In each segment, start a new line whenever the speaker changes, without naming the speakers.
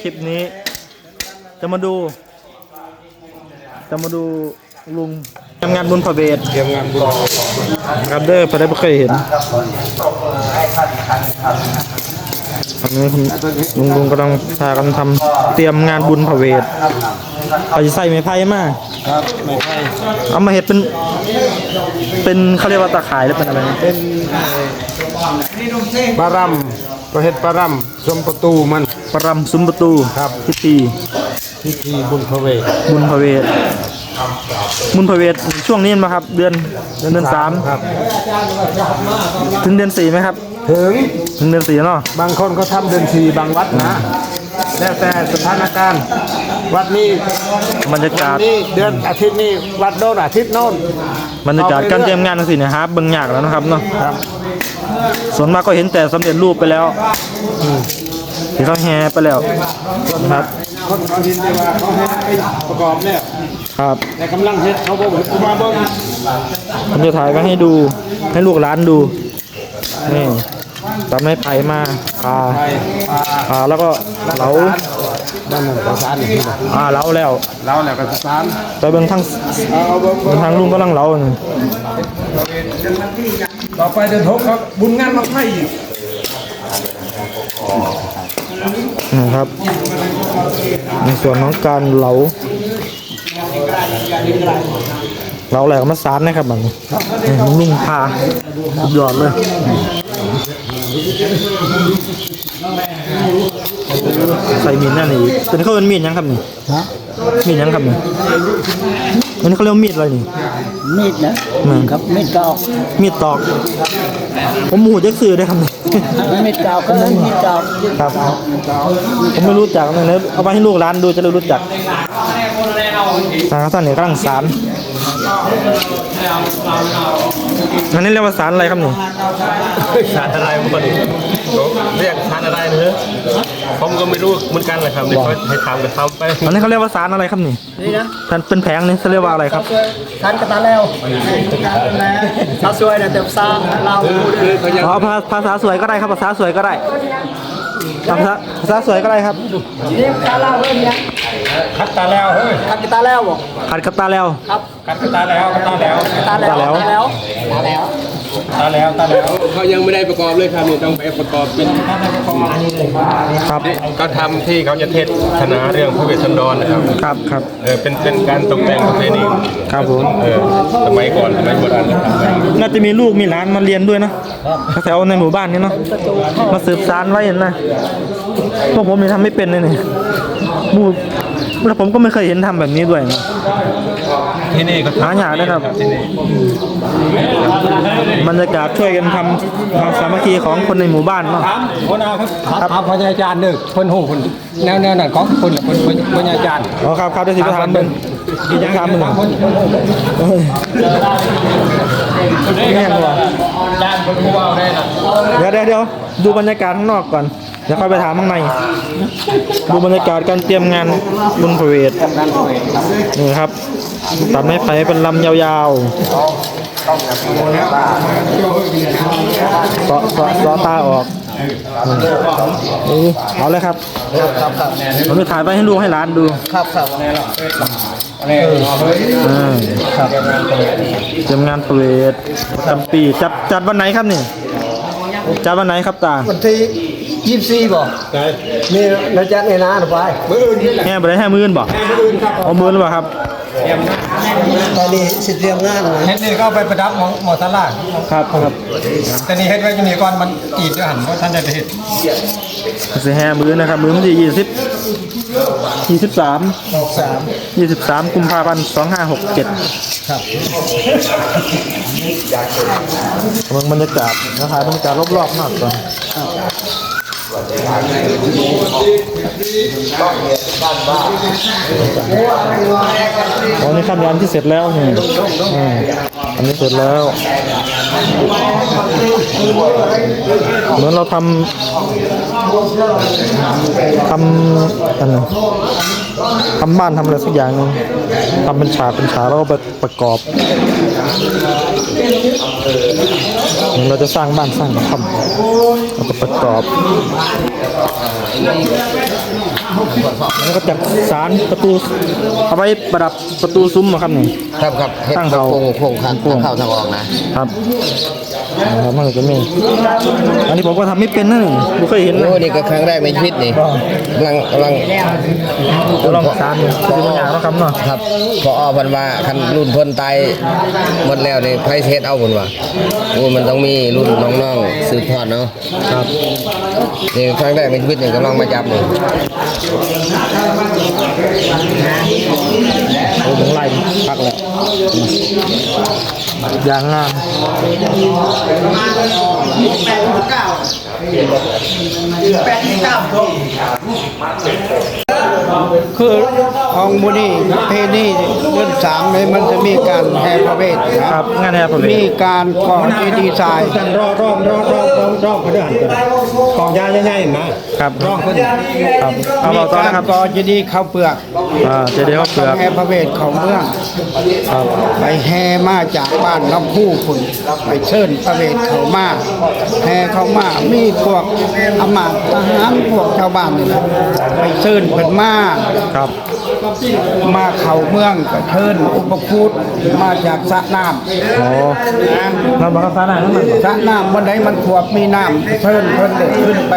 คลิปนี้ จะมาดู จะมาดูลุงทำงานบนพระเวท
เตรียมงานบุญ
ครับเด้อพอได้ไม่เคยเห็นตอนนี้ลุงลุงกำลังพากันทำเตรียมงานบุญพระเวทเอาจะใส่ไม้ไผ่มา
ครับไม่ใช่
เอามาเห็ดเป็น เป็นเขาเรียกว่าตาข่ายหรือเป็นอะไรนะ
เป็น ปลารัมประเฮ็ดปลารัมชมประตูมัน
ประรำซุ้มประตู
ครับ
พิธี
พิธีบุญพระเวท
บุญพระเวทบุญพระเวทช่วงนี้มาครับ เดือนเดือนเดือนสาม
ครับ
ถึงเดือนสี่ไหมครับ
ถึง
ถึงเดือนสี่เนาะ
บางคนก็ทำเดือนสี่บางวัดนะ แล้วแต่สถานการณ์ วัดนี้
บรรยากาศ
นี่เดือนอาทิตย์นี้วัดโน้นอาทิตย์โน้น
บรรยากาศการเตรียมงานทั้งสี่เนะครับเบิ่งยากแล้วนะครับเนาะ
ครับ
ส่วนมากก็เห็นแต่สำเร็จรูปไปแล้วเห็นเขาแฮไปแล้วนะครับ
คนเขาเห็นได้ว่าเขาให้ไปประกอบเนี่ย
ครับ
แต่กำลังเฮ็ดเขาบอกว่ากูมาเบิ่ง
ผมจะถ่ายไว้ให้ดูให้ลูกหลานดูนี่ ตำไม้ไผ่มาพา
ไปปลา
พาแล้วก็เหลา
บ้านนั่นประสานอีกทีนะ
อ่าเหลาแล้ว
เราแล้วก็ประสาน
ไปเบิ่งทาง
เอาเอาเบิ่ง
เบิ่งทางลุงกำลังเหลานี่
ต่อไปเดือนหกครับบุญงานมาไฟอีก
นะครับ ในส่วนของการเหลา เหลาแหลกมาสานนะครับมันนี่ลุงพาสุดยอดเลยใส่มีดนั่นนี่เป็นเขาเป็นมีดยังครับนี่มีดยังครับนี่อันนี้เขาเรียกว่ามีดอะไรนี่
มีดนะ
อืม
ครับมีดเก่า
มีดตอก ผมหมูจะซื้อได้ครับนี่
มีดเก่าก็เลยมีดเก่า
ครับ ผมไม่รู้จักเลยนะเอาไปให้ลูกร้านดูจะได้รู้จักสารสั้นเนี่ยกำลังสาร อันนี้เรียกว่าสารอะไรครับนี่
สารอะไรมันเรียกสารอะไรเนอะผมก็ไม่รู้เหมือนกันเลยครับนี่เขาให้ทำก็ทำไป
อันนี้เขาเรียกว่าสารอะไรครับนี่
นี่นะ
ท่านเป็นแผงนี่เขาเรียกว่าอะไรครับ
ทันกระตาแล้วถ้าสวยนะแต่ซาเรา
อ๋อภาภาษาสวยก็ได้ครับภาษาสวยก็ได้ภาษาภาษาสวยก็ได้ครับ
นี่ตาเราเรื่องเนี้ย
คัดตาแล้วเฮ้ย
ทันกระตาแล้วบอก
ขัดกับตาแล้ว
ครับ
คัดตาแล้วคัดตาแล้ว
ตาแล้ว
ตาแล้ว
ตาแล้ว ตาแล้ว
ตาแล้วตาแล้ว
เขายังไม่ได้ประกอบเลยครับนี่ต้องไปประกอบเป็น
ครับ
ก็ทำที่เขาจะเทศนาเรื่องพระเวสสันดรนะครับ
ครับครับ
เออเป็นเป็นการตกแต่งประเพณี
ครับผม
เออสมัยก่อนสมัยโบราณนะครับ
น่าจะมีลูกมีหลานมาเรียนด้วยนะแถวในหมู่บ้านนี้เนาะมาสืบสานไว้นะพวกผมนี่ทำไม่เป็นเลยนี่หมู่ แล้วผมก็ไม่เคยเห็นทำแบบนี้ด้วยนะ
ที่นี่ก็
หาอย่างนะครับบรรยากาศช่วยกันทำความสามัคคีของคนในหมู่บ้านเนาะ
คนเอาครับถามพญาจารย์เด้อคนหูคนแนวแนวนั้นของคนละคนพญาจารย์
อ๋อครับครับเดี๋ยสิไปถามเบิ่งกี่ยังถามมึงอ่งว่ะ
จารย์คนผู้เอาได้ล่ะ
เดี๋ยเดี๋ยวเดี๋ยวดูบรรยากาศข้างนอกก่อน เดี๋ยวค่อยไปถามข้างในดูบรรยากาศการเตรียมงานบุญพระเวทนี่ครับตัดไม้ไผ่เป็นลำยาวๆเสาะเสาะเสาะตาออกเอาเลยครับผมจะถ่ายไปให้ลูกให้หลานดู
ครับครับ
เตรียมงานพระเวทประจำปีจัดจัดวันไหนครับนี่จัดวันไหนครับตา
วันที่ ยี่สิบสี่บอกนี่เราจะในน้าหรือไป
แง่ไปได้แห่มือนบ่เอามือนหรือเปล่าครับ
ตอนนี้สิเตรียมงานเลย
เฮ็ดนี่ก็ไปประดับหมอหมอสลา
ครับครับ
แต่นี่เฮ็ดไว้จะมีก่อนมันกีดด้วยหันเพราะท่านได้ไปเฮ็ด
สิแห่มือนะครับมือวันที่ยี่สิบยี่สิบสาม
สาม
ยี่สิบสามกุมภาพันธ์สองห้าหกเจ็ด
ครับ
กำลังบรรยากาศนะถ่ายบรรยากาศรอบๆ หน่อยก่อนอ๋อนี่ขั้นยานที่เสร็จแล้วนี่อันนี้เสร็จแล้ว เหมือนเราทำ ทำอันไหนทำบ้านทำอะไรสักอย่างหนึงทำเป็นฉากเป็นฉากแล้วก็ไปประกอบเหมือนเราจะสร้างบ้านสร้างทำแล้วก็ประกอบ แล้วก็จัดสารประตูเอาไว้ประดับประตูซุ้มอะครับนี่
ครับครับเฮ็ด
ตั้งเขา
โครงโครงทางทางเข้าทางออกนะครับ
นะครับมันก็จะมีอันนี้ผมก็ทำไม่เป็นนะนี่ไม่เคยเห็นนะ
โอ้นี่ก็ครั้งแรกในชีวิตนี่กำลังกำลัง
ลองสารดูคือมันยากแล้วครับเนาะ
ครับพออเพันว่าคันรุ่นเพิ่นตายหมดแล้วนี่ไผเทศเอาเพิ่นว่าโอ้มันต้องมีรุ่นน้องๆสืบทอดเนาะ
ครับ
นี่ครั้งแรกในชีวิตนี่กำลังมาจับนี่
โอ้ผมไล่พักแล้วอย่างงาม
คือของบุนีเพณีเดือนสามเลยมันจะมีการแห่พระเวทนะ
ค
ค
รั
รั
บบงานแอร์ผม
มีการก่อเจดีย์ทราย
กันรอรอบรอบรอบรอบรอบเขาเดินกันกองยาใหญ่ๆนะครับรอบเพิ่น
ครับเอา
มี
เราต่อ
การ
นะครับ
ก่อเจดีย์ข้าวเปลือก
อ่าเจดีย์ข้าวเปลือก
แห่พระเวทของเมือง
ครับ
ไปแห่มาจากบ้านลำพูคุณไปเชิญพระเวทเขามาแห่เขามามีพวกอำมาตย์ทหารพวกชาวบ้านนี่แหละไปเชิญเพิ่นมา
ครับ
มาเข้าเมืองก็เชิญอุปคุตมาจากสระน้ำ
โอ้
นะ
เราบอกกับฟ้าหน้านั่นมัน
สระน้ำวันใดมันขวบมีน้ำเชิญเพิ่นได้ขึ้นไป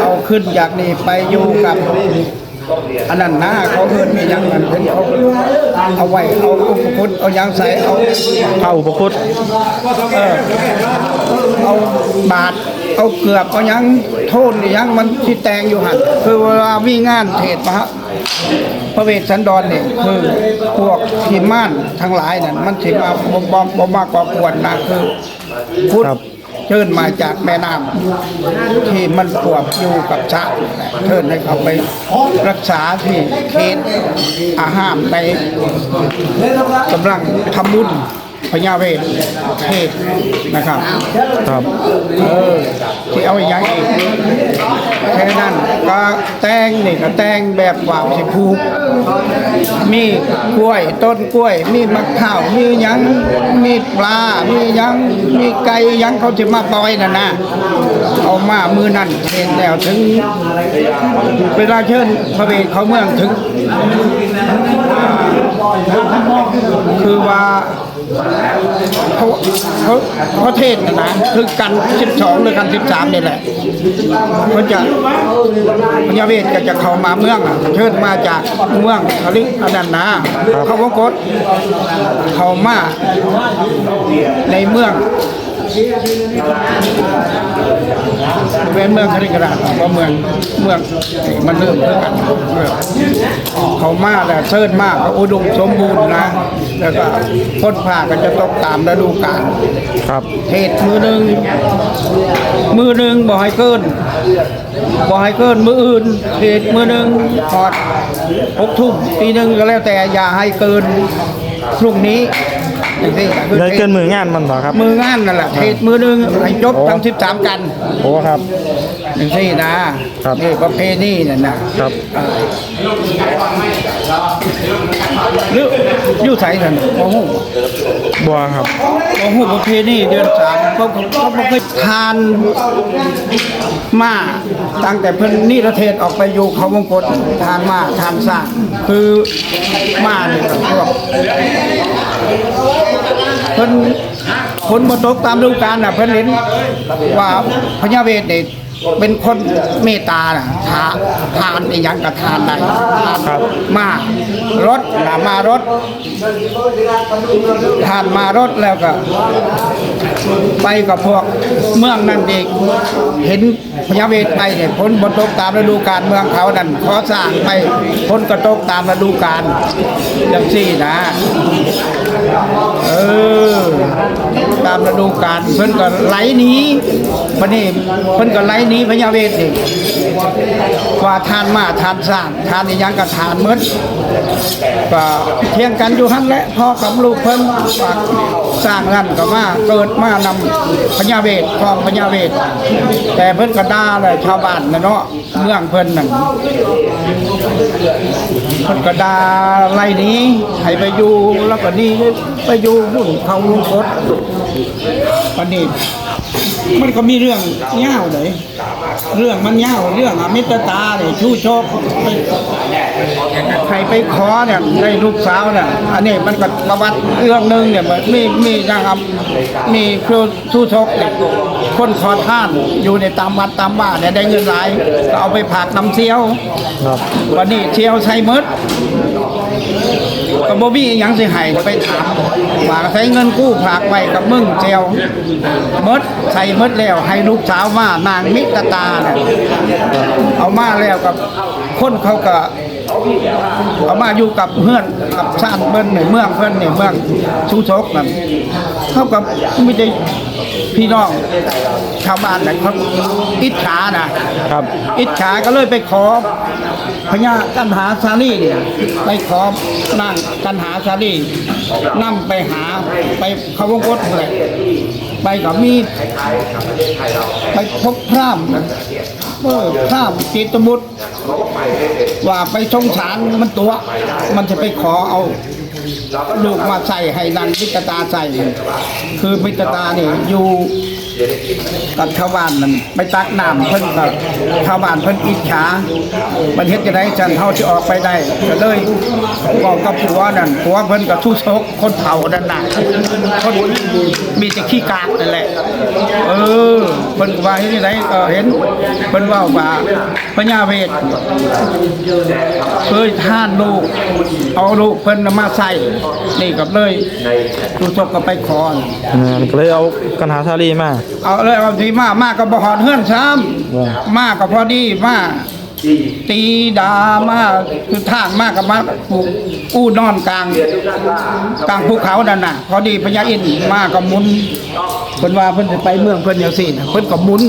เอาขึ้นจากนี่ไปอยู่กับอันนั้นนะเขาเอิ้นมีอย่างนั้นเป็นเขาเอาไว้เอาอุปคุตเอาหยังใส่เอา
เข้าอุปคุต
เออ เอาบาทเอาเกือบเอาหยังโทษนี่หยังมันที่แตงอยู่หันคือเวลามีงานเทศน์พระพระเวสสันดรเนี่ยคือพวกทีมม่านทั้งหลายนั่นมันสิมาบ่บ่บ่มากก่อกวนนะคือพุทธเชิญมาจากแม่น้ำที่มันขวบอยู่กับชะนั่นแหละเชิญให้เขาไปรักษาที่เขตอาหารในกำลังทำบุญ พญาเวทเทศนะครับ
ครับ
เออที่เอาอย่างอีกแค่นั้นก็แต่งนี่ก็แต่งแบบว่าสิผูกมีกล้วย ต้นกล้วย มีมะข้าวมีหยังมีปลา มีหยังมีไก่หยังเขาจะมาปล่อยน่ะนะเอามามือนั่นเห็นแล้วถึงเวลาเชิญพระเวทเขาเมืองถึง คือว่าเขาเขาเขาเทศนะนะคือกัน12หรือกัน13นี่แหละเขาจะพญาเวทก็จะเข้ามาเมืองอะเชิญมาจากเมืองเขาเรียกอันนั้นนะเขาวงกดเข้ามาในเมือง เป็นเมืองคณิกระดาษเพราะเมืองเมืองมันเริ่มเพื่อกันเริ่มเขามาแต่เชิญมากก็อุดมสมบูรณ์นะ แล้วก็พ้นผ่าก็จะตกตามฤดูกาล
ครับ
เทศมือหนึ่งมือหนึ่งบ่ให้เกินบ่ให้เกินมืออื่นเทศมือหนึ่งทอดหกทุ่มตีหนึ่งก็แล้วแต่อย่าให้เกินพรุ่งนี้ อย่างนี้คือ
เลยเกินมืองานมันเหรอครับ
มืองานนั่นแหละเทศมือหนึ่งให้จบทั้งสิบสามกัน
โอ้ครับ
อย่างนี้นะครับ นี่ประเพณีนั่นนะครับหรืออยู่ไสนั่นโอ้โห
บัวครับ
โอ้โหประเพณีเดือนสามเขาเขาเขาบ่เคยทานมาตั้งแต่เพิ่นนี่ประเทศออกไปอยู่เขาวงกฏทานมาทานสร้างคือมาเนี่ยก็พวกเพิ่นคนบ่ตกตามฤดูกาลน่ะเพิ่นเห็นว่าพญาเวทเนี่ย เป็นคนเมตตาน่ะทาทานอีหยังก็ทานได้ทาน
ครับ
มารถน่ะมารถผ่านมารถแล้วก็ ไปกับพวกเมืองนั่นเองเห็นพญาเวทไปเนี่ยพ้นบนตกตามฤดูกาลเมืองเขานั่นขอสร้างไปพ้นกระตกตามฤดูกาลอย่างสี่นะ เออ ตามฤดูกาลเพิ่นก็ไหลหนีวันนี้เพิ่นก็ไหลนีพญาเวทนี่ว่าทานมาทานสร้างทานอีหยังก็ทานหมดก็เที่ยงกันอยู่หันแหละพ่อกับลูกเพิ่นฝากสร้างนั่นก็มาเกิดมานำพญาเวทครองพญาเวทแต่เพิ่นก็ด่าเลยชาวบ้านนะเนาะเมืองเพิ่นนั่นเพิ่นก็ด่าไล่นี้ให้ไปอยู่แล้วก็นี่ไปอยู่หุ่นเขาลุงกดวันนี้ มันก็มีเรื่องเง่าวเลยเรื่องมันเง่าวเรื่องอมิตรตาเนี่ยชู้โชคไปใครไปขอเนี่ยได้ลูกสาวเนี่ยอันนี้มันก็ประวัติเรื่องหนึ่งเนี่ยมันมีมีนะครับมีครูชู้โชคเนี่ยคนขอท่านอยู่ในตามวัดตามบ้านเนี่ยได้เงินหลายก็เอาไปผากน้ำเชี่ยว
ครับ
วันนี้เชี่ยวใช้มด ก็บ่มีอิหยังสิให้ไปถามว่าใช้เงินกู้ฝากไว้กับมึงเจียวมดใส่มดแล้วให้ลูกสาวมานางมิตรตาเนี่ยเอามาแล้วกับคนเขาก็ เอามาอยู่กับเพื่อนกับชาติเบิ้นในเมืองเพิ่อนในเมืองชูชกนั่นเขากับไม่ได้พี่น้องชาวบ้านน่ะเขาอิจฉานะครับ อิจฉาก็เลยไปขอพญากันหาสาลีเนี่ยไปขอนั่งกันหาสาลีนั่งไปหาไปเขาวงกตเลยไปกับมีดไปพบพร่ำ เออพร่ำจิตบุตว่าไปสงสารมันตัว มันจะไปขอเอาลูกมาใส่ให้นันพิตตาใส่ คือพิตตาเนี่ยอยู่กับชาวบ้านนั่นไปตักน้ำเพิ่นกับชาวบ้านเพิ่นอิจฉามันเฮ็ดจะได้จันเฮาสิออกไปได้ก็เลยบอกกับผัวนั่นผัวเพิ่นก็ทุชกคนเฒ่านั่นน่ะคนมีแต่ขี้กากนั่นแหละ เออ เพิ่นก็ว่าเฮ็ดจังไดก็เห็นเพิ่นเว่าว่าพญาเวทเคยท่านลูก เอาลูกเพิ่นน่ะมาใส่นี่กับเลยทุชกก็ไปขอ
อ่าก็เลยเอากันหาชาลีมา
เอาเลยเอาทีมามาก็บ่หอนเฮือนซ้
ว่าำ
มาก็พอดีมา ตีดามากคือทางมากกับมาปลูกอู้นอนกลางกลางภูเขานั่นน่ะพอดีพญาอินทร์มาก็หมุนเพิ่นว่าเพิ่นจะไปเมืองเพิ่นอย่างซี่น่ะเพิ่นก็หมุน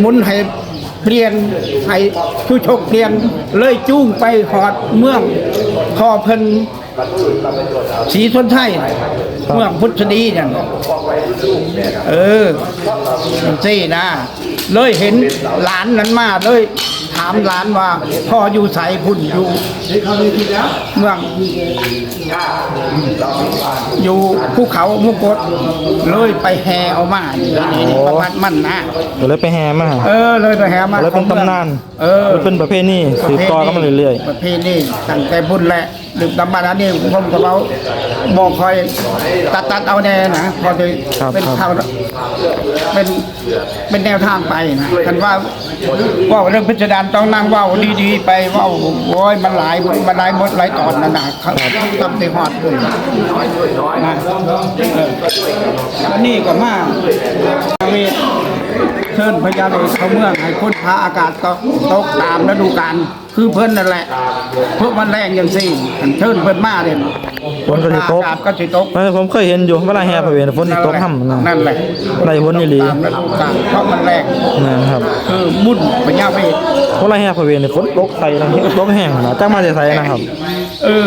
หมุนให้เปลี่ยนให้ผู้ชกเปลี่ยนเลยจูงไปหอดเมืองพอเพิ่นสีชนไทยเมืองพุทธดีนั่นเออจังซี่นะ เลยเห็นหลานนั้นมาเลยถามหลานว่าพ่ออยู่ใสพุ่นอยู่เมืองอยู่ภูเขามุกดเลยไปแห่เอามานี่นี่ประวัติมันนะ
ก็เลยไปแห่มา
เออเลยไปแห่มา
แล้วเป็นตำนาน
เออ
แล้วเป็นประเพณีสืบต่อกันมาเรื่อย
ประเพณีตั้งแต่บุญแหละดึกดำบรรพ์อันนี้ผมกับเขาบอกคอยตัดตัดเอาแน่นะพอจะเป็นเท่าเป็นเป็นแนวทางไปนะคันว่าว่าเรื่องพิจารณาต้องนั่งว่าวดีๆไปว่าวโอ้ยมันหลายมันหลายหมดหลายตอนนะนะเขาต้องติหอดเลยนะนี่ก็มาเวทเชิญพญาเวทเขาเมืองให้คุณพาอากาศก็ตกตามฤดูกาล คือเพิ่นนั่นแหละเพราะมันแรงอย่างสี่อันเชิญเพิ่นมาเนี่ย
ฝนก็สิตก
อากาศก็สิตก
ๆไม่ผมเคยเห็นอยู่เวลาแห่พระเวทฝนสิตกห่ำนะ
นั่นแหละ
ไล่ฝนอีหลี
ตามฤดูกาลเพราะมันแรง
นะครับ
คือบุญพญาเวท
เวลาแห่พระเวทนี่ฝนตกใส่นะตกแห้งนะจักมาจะใส่นะครับ
เออ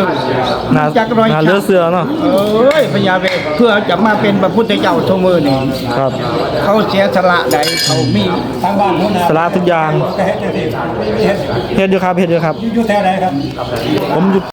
น่า
จักรอย
น่าเลือเสือเนาะ
เอ้ยพญาเวทเพื่อจะมาเป็นพระพุทธเจ้าทุกมือนี่
ครับ
เขาเสียสละใดเขามีทางบ้านเขานะ
สละทุกอย่างเฮ็ดอยู่ครับเฮ็ดอยู่ครับ
อยู่แถวไหนครับ
ผมอยู่